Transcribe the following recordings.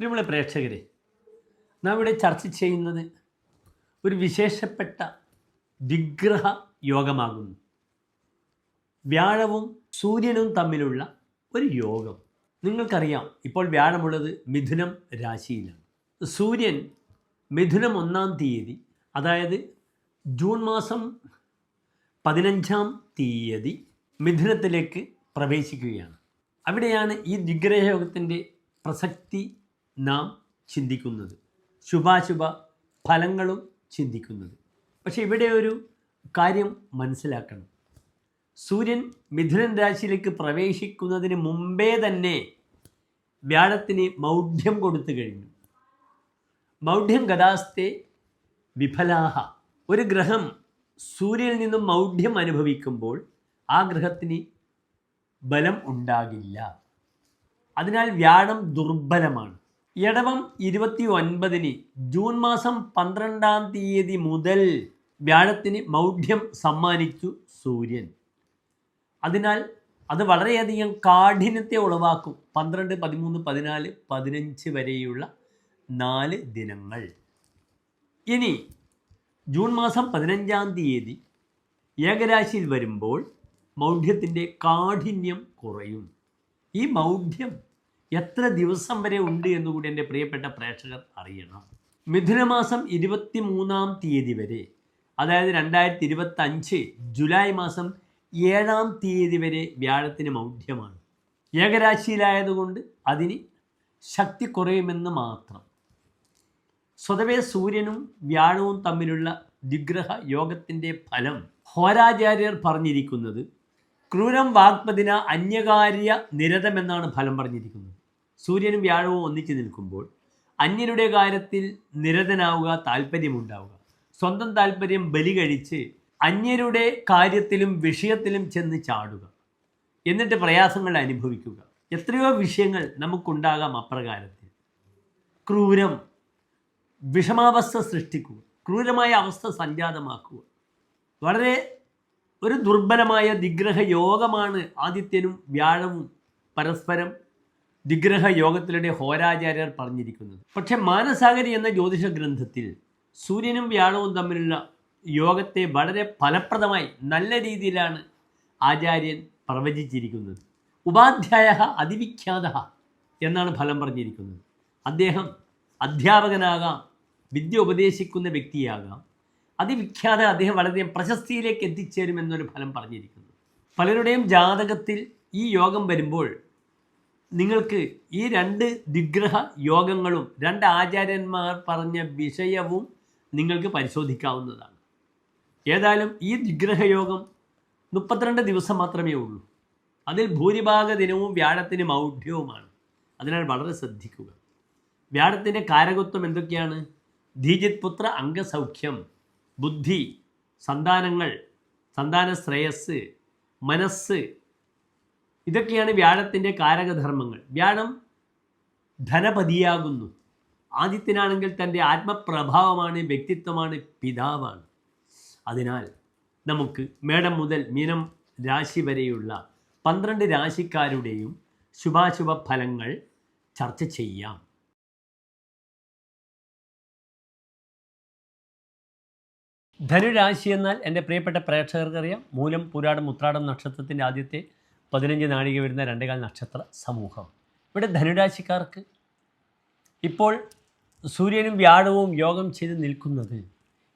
പ്രിയമുള്ള പ്രേക്ഷകരെ നാം ഇവിടെ ചർച്ച ചെയ്യുന്നത് ഒരു വിശേഷപ്പെട്ട വിഗ്രഹ യോഗമാകുന്നു. വ്യാഴവും സൂര്യനും തമ്മിലുള്ള ഒരു യോഗം. നിങ്ങൾക്കറിയാം ഇപ്പോൾ വ്യാഴമുള്ളത് മിഥുനം രാശിയിലാണ്. സൂര്യൻ മിഥുനം ഒന്നാം തീയതി അതായത് ജൂൺ മാസം പതിനഞ്ചാം തീയതി മിഥുനത്തിലേക്ക് പ്രവേശിക്കുകയാണ്. അവിടെയാണ് ഈ ദിഗ്രഹയോഗത്തിന്റെ പ്രസക്തി നാം ചിന്തിക്കുന്നത്. ശുഭാശുഭ ഫലങ്ങളും ചിന്തിക്കുന്നത്. പക്ഷേ ഇവിടെ ഒരു കാര്യം മനസ്സിലാക്കണം. സൂര്യൻ മിഥുനൻ രാശിയിലേക്ക് പ്രവേശിക്കുന്നതിന് മുമ്പേ തന്നെ വ്യാഴത്തിന് മൗഢ്യം കൊടുത്തു കഴിഞ്ഞു. മൗഢ്യം ഗതാസ്തെ വിഫലാഹ. ഒരു ഗ്രഹം സൂര്യനിൽ നിന്നും മൗഢ്യം അനുഭവിക്കുമ്പോൾ ആ ഗ്രഹത്തിന് ബലം ഉണ്ടാകില്ല. അതിനാൽ വ്യാഴം ദുർബലമാണ്. ഇടവം ഇരുപത്തി ഒൻപതിന് ജൂൺ മാസം പന്ത്രണ്ടാം തീയതി മുതൽ വ്യാഴത്തിന് മൗഢ്യം സമ്മാനിച്ചു സൂര്യൻ. അതിനാൽ അത് വളരെയധികം കാഠിന്യത്തെ ഉളവാക്കും. പന്ത്രണ്ട് പതിമൂന്ന് പതിനാല് പതിനഞ്ച് വരെയുള്ള നാല് ദിനങ്ങൾ. ഇനി ജൂൺ മാസം പതിനഞ്ചാം തീയതി ഏകരാശിയിൽ വരുമ്പോൾ മൗഢ്യത്തിന്റെ കാഠിന്യം കുറയും. ഈ മൗഢ്യം എത്ര ദിവസം വരെ ഉണ്ട് എന്നുകൂടി എന്റെ പ്രിയപ്പെട്ട പ്രേക്ഷകർ അറിയണം. മിഥുനമാസം ഇരുപത്തി മൂന്നാം തീയതി വരെ അതായത് രണ്ടായിരത്തി ഇരുപത്തഞ്ച് ജൂലൈ മാസം ഏഴാം തീയതി വരെ വ്യാഴത്തിന് മൗഢ്യമാണ്. ഏകരാശിയിലായതുകൊണ്ട് അതിന് ശക്തി കുറയുമെന്ന് മാത്രം. സ്വതവേ സൂര്യനും വ്യാഴവും തമ്മിലുള്ള ദിഗ്രഹ യോഗത്തിന്റെ ഫലം ഹോരാചാര്യർ പറഞ്ഞിരിക്കുന്നത് ക്രൂരം വാഗ്പതിന അന്യകാര്യ നിരതമെന്നാണ് ഫലം പറഞ്ഞിരിക്കുന്നത്. സൂര്യനും വ്യാഴവും ഒന്നിച്ചു നിൽക്കുമ്പോൾ അന്യരുടെ കാര്യത്തിൽ നിരതനാവുക താല്പര്യമുണ്ടാവുക സ്വന്തം താല്പര്യം ബലി കഴിച്ച് അന്യരുടെ കാര്യത്തിലും വിഷയത്തിലും ചെന്ന് ചാടുക. എന്നിട്ട് പ്രയാസങ്ങൾ അനുഭവിക്കുക. എത്രയോ വിഷയങ്ങൾ നമുക്കുണ്ടാകാം അപ്രകാരത്തിൽ. ക്രൂരം വിഷമാവസ്ഥ സൃഷ്ടിക്കുക. ക്രൂരമായ അവസ്ഥ സംജാതമാക്കുക. വളരെ ഒരു ദുർബലമായ നിഗ്രഹ യോഗമാണ് ആദിത്യനും വ്യാഴവും പരസ്പരം ദിഗ്രഹ യോഗത്തിലൂടെ ഹോരാചാര്യർ പറഞ്ഞിരിക്കുന്നത്. പക്ഷെ മാനസാഗരി എന്ന ജ്യോതിഷ ഗ്രന്ഥത്തിൽ സൂര്യനും വ്യാഴവും തമ്മിലുള്ള യോഗത്തെ വളരെ ഫലപ്രദമായി നല്ല രീതിയിലാണ് ആചാര്യൻ പ്രവചിച്ചിരിക്കുന്നത്. ഉപാധ്യായ അതിവിഖ്യാത എന്നാണ് ഫലം പറഞ്ഞിരിക്കുന്നത്. അദ്ദേഹം അധ്യാപകനാകാം വിദ്യ ഉപദേശിക്കുന്ന വ്യക്തിയാകാം. അതിവിഖ്യാത അദ്ദേഹം വളരെ പ്രശസ്തിയിലേക്ക് എത്തിച്ചേരുമെന്നൊരു ഫലം പറഞ്ഞിരിക്കുന്നു. പലരുടെയും ജാതകത്തിൽ ഈ യോഗം വരുമ്പോൾ നിങ്ങൾക്ക് ഈ രണ്ട് ദിഗ്രഹ യോഗങ്ങളും രണ്ട് ആചാര്യന്മാർ പറഞ്ഞ വിഷയവും നിങ്ങൾക്ക് പരിശോധിക്കാവുന്നതാണ്. ഏതായാലും ഈ ദിഗ്രഹ യോഗം മുപ്പത്തിരണ്ട് ദിവസം മാത്രമേ ഉള്ളൂ. അതിൽ ഭൂരിഭാഗ ദിനവും വ്യാഴത്തിന് മൗഢ്യവുമാണ്. അതിനാൽ വളരെ ശ്രദ്ധിക്കുക. വ്യാഴത്തിന്റെ കാരകത്വം എന്തൊക്കെയാണ്? ധീജിത് പുത്ര അംഗസൗഖ്യം ബുദ്ധി സന്താനങ്ങൾ സന്താന ശ്രേയസ് മനസ്സ് ഇതൊക്കെയാണ് വ്യാഴത്തിന്റെ കാരകധർമ്മങ്ങൾ. വ്യാഴം ധനപതിയാകുന്നു. ആദിത്യനാണെങ്കിൽ തന്റെ ആത്മപ്രഭാവമാണ് വ്യക്തിത്വമാണ് പിതാവാണ്. അതിനാൽ നമുക്ക് മേടം മുതൽ മീനം രാശി വരെയുള്ള പന്ത്രണ്ട് രാശിക്കാരുടെയും ശുഭാശുഭ ഫലങ്ങൾ ചർച്ച ചെയ്യാം. ധനുരാശി എന്നാൽ എന്റെ പ്രിയപ്പെട്ട പ്രേക്ഷകർക്കറിയാം. മൂലം പുരാടം ഉത്രാടം നക്ഷത്രത്തിന്റെ ആദ്യത്തെ പതിനഞ്ച് നാഴിക വരുന്ന രണ്ടേകാൽ നക്ഷത്ര സമൂഹം. ഇവിടെ ധനുരാശിക്കാർക്ക് ഇപ്പോൾ സൂര്യനും വ്യാഴവും യോഗം ചെയ്ത് നിൽക്കുന്നത്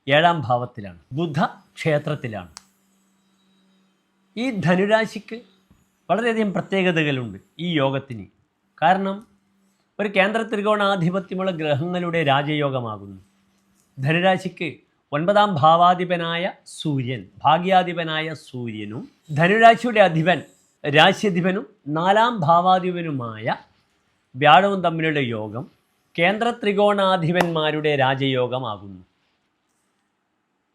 ഏഴാം ഭാവത്തിലാണ്. ബുധ ക്ഷേത്രത്തിലാണ്. ഈ ധനുരാശിക്ക് വളരെയധികം പ്രത്യേകതകളുണ്ട് ഈ യോഗത്തിന്. കാരണം ഒരു കേന്ദ്ര ത്രികോണാധിപത്യമുള്ള ഗ്രഹങ്ങളുടെ രാജയോഗമാകുന്നു. ധനുരാശിക്ക് ഒൻപതാം ഭാവാധിപനായ സൂര്യൻ ഭാഗ്യാധിപനായ സൂര്യനും ധനുരാശിയുടെ അധിപൻ രാശ്യധിപനും നാലാം ഭാവാധിപനുമായ വ്യാഴവും തമ്മിലുള്ള യോഗം കേന്ദ്ര ത്രികോണാധിപന്മാരുടെ രാജയോഗമാകുന്നു.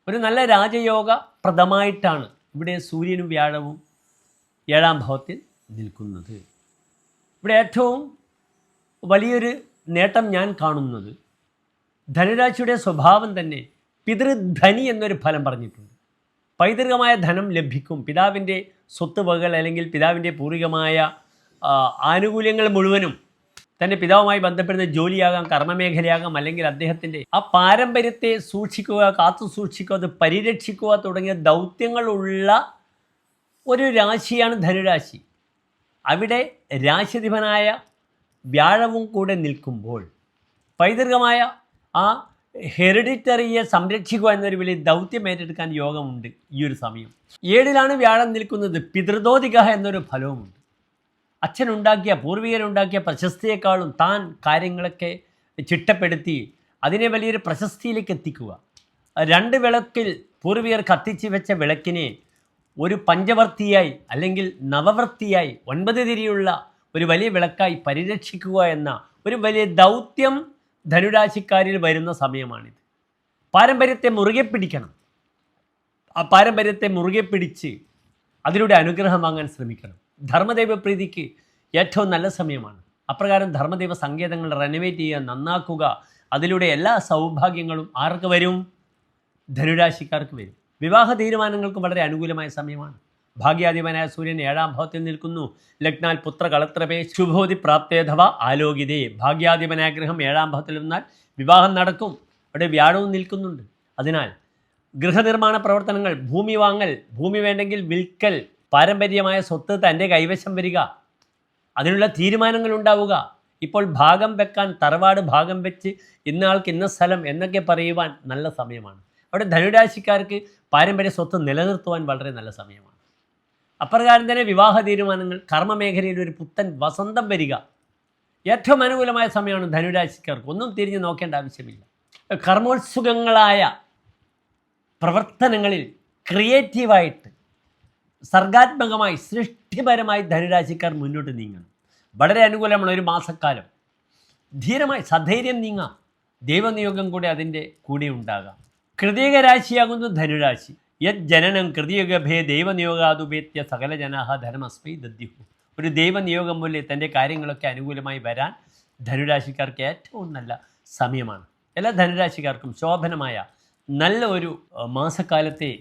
ഒരു നല്ല രാജയോഗ പ്രദമായിട്ടാണ് ഇവിടെ സൂര്യനും വ്യാഴവും ഏഴാം ഭാവത്തിൽ നിൽക്കുന്നത്. ഇവിടെ ഏറ്റവും വലിയൊരു നേട്ടം ഞാൻ കാണുന്നത് ധനുരാശിയുടെ സ്വഭാവം തന്നെ പിതൃധനി എന്നൊരു ഫലം പറഞ്ഞിട്ടുണ്ട്. പൈതൃകമായ ധനം ലഭിക്കും പിതാവിന്റെ സ്വത്ത് വകകൾ അല്ലെങ്കിൽ പിതാവിന്റെ പൂർവികമായ ആനുകൂല്യങ്ങൾ മുഴുവനും തന്റെ പിതാവുമായി ബന്ധപ്പെടുന്ന ജോലിയാകാം കർമ്മമേഖലയാകാം അല്ലെങ്കിൽ അദ്ദേഹത്തിന്റെ ആ പാരമ്പര്യത്തെ സൂക്ഷിക്കുക കാത്തു സൂക്ഷിക്കുക അത് പരിരക്ഷിക്കുക തുടങ്ങിയ ദൗത്യങ്ങളുള്ള ഒരു രാശിയാണ് ധനുരാശി. അവിടെ രാശിധിപനായ വ്യാഴവും കൂടെ നിൽക്കുമ്പോൾ പൈതൃകമായ ആ ഹെറിഡിറ്ററിയെ സംരക്ഷിക്കുക എന്നൊരു വലിയ ദൗത്യം ഏറ്റെടുക്കാൻ യോഗമുണ്ട് ഈ ഒരു സമയം. ഏഴിലാണ് വ്യാഴം നിൽക്കുന്നത്. പിതൃദോതിക എന്നൊരു ഫലവുമുണ്ട്. അച്ഛനുണ്ടാക്കിയ പൂർവികരുണ്ടാക്കിയ പ്രശസ്തിയെക്കാളും താൻ കാര്യങ്ങളൊക്കെ ചിട്ടപ്പെടുത്തി അതിനെ വലിയൊരു പ്രശസ്തിയിലേക്ക് എത്തിക്കുക. രണ്ട് വിളക്കിൽ പൂർവികർ കത്തിച്ച് വെച്ച വിളക്കിനെ ഒരു പഞ്ചവർത്തിയായി അല്ലെങ്കിൽ നവവൃത്തിയായി ഒൻപത് തിരിയുള്ള ഒരു വലിയ വിളക്കായി പരിരക്ഷിക്കുക എന്ന ഒരു വലിയ ദൗത്യം ധനുരാശിക്കാരിൽ വരുന്ന സമയമാണിത്. പാരമ്പര്യത്തെ മുറുകെ പിടിക്കണം. ആ പാരമ്പര്യത്തെ മുറുകെ പിടിച്ച് അതിലൂടെ അനുഗ്രഹം വാങ്ങാൻ ശ്രമിക്കണം. ധർമ്മദൈവ പ്രീതിക്ക് ഏറ്റവും നല്ല സമയമാണ്. അപ്രകാരം ധർമ്മദൈവ സങ്കേതങ്ങൾ റെനോവേറ്റ് ചെയ്യുക നന്നാക്കുക അതിലൂടെ എല്ലാ സൗഭാഗ്യങ്ങളും ആർക്ക് വരും? ധനുരാശിക്കാർക്ക് വരും. വിവാഹ തീരുമാനങ്ങൾക്കും വളരെ അനുകൂലമായ സമയമാണ്. ഭാഗ്യാധിപനായ സൂര്യൻ ഏഴാം ഭാവത്തിൽ നിൽക്കുന്നു. ലഗ്നാൽ പുത്ര കളത്രമേ ശുഭോതി പ്രാപ്തേധവ ആലോകിതേ. ഭാഗ്യാധിപനായ ഗ്രഹം ഏഴാം ഭാവത്തിൽ നിന്നാൽ വിവാഹം നടക്കും. അവിടെ വ്യാഴവും നിൽക്കുന്നുണ്ട്. അതിനാൽ ഗൃഹനിർമ്മാണ പ്രവർത്തനങ്ങൾ ഭൂമി വാങ്ങൽ ഭൂമി വേണ്ടെങ്കിൽ വിൽക്കൽ പാരമ്പര്യമായ സ്വത്ത് തന്റെ കൈവശം വരിക അതിനുള്ള തീരുമാനങ്ങൾ ഉണ്ടാവുക. ഇപ്പോൾ ഭാഗം വെക്കാൻ തറവാട് ഭാഗം വെച്ച് ഇന്നയാൾക്ക് ഇന്ന സ്ഥലം എന്നൊക്കെ പറയുവാൻ നല്ല സമയമാണ്. അവിടെ ധനുരാശിക്കാർക്ക് പാരമ്പര്യ സ്വത്ത് നിലനിർത്തുവാൻ വളരെ നല്ല സമയമാണ്. അപ്രകാരം തന്നെ വിവാഹ തീരുമാനങ്ങൾ കർമ്മമേഖലയിൽ ഒരു പുത്തൻ വസന്തം വരിക. ഏറ്റവും അനുകൂലമായ സമയമാണ് ധനുരാശിക്കാർക്ക്. ഒന്നും തിരിഞ്ഞു നോക്കേണ്ട ആവശ്യമില്ല. കർമ്മോത്സുകങ്ങളായ പ്രവർത്തനങ്ങളിൽ ക്രിയേറ്റീവായിട്ട് സർഗാത്മകമായി സൃഷ്ടിപരമായി ധനുരാശിക്കാർ മുന്നോട്ട് നീങ്ങണം. വളരെ അനുകൂലമാണ് ഒരു മാസക്കാലം. ധീരമായി സധൈര്യം നീങ്ങാം. ദൈവനിയോഗം കൂടി അതിന്റെ കൂടെ ഉണ്ടാകാം. കൃതിക രാശിയാകുന്നു ധനുരാശി. യത് ജനനം കൃതിയുഗഭേ ദൈവനിയോഗാതുപേത്യ സകല ജനാഹ ധനമസ്മൈ ദദ്യുഹു. ഒരു ദൈവനിയോഗം മൂല്യം തന്റെ കാര്യങ്ങളൊക്കെ അനുകൂലമായി വരാൻ ധനുരാശിക്കാർക്ക് ഏറ്റവും നല്ല സമയമാണ്. എല്ലാ ധനുരാശിക്കാർക്കും ശോഭനമായ നല്ല ഒരു മാസക്കാലത്തെ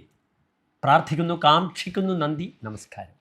പ്രാർത്ഥിക്കുന്നു കാക്ഷിക്കുന്നു നന്ദി നമസ്കാരം.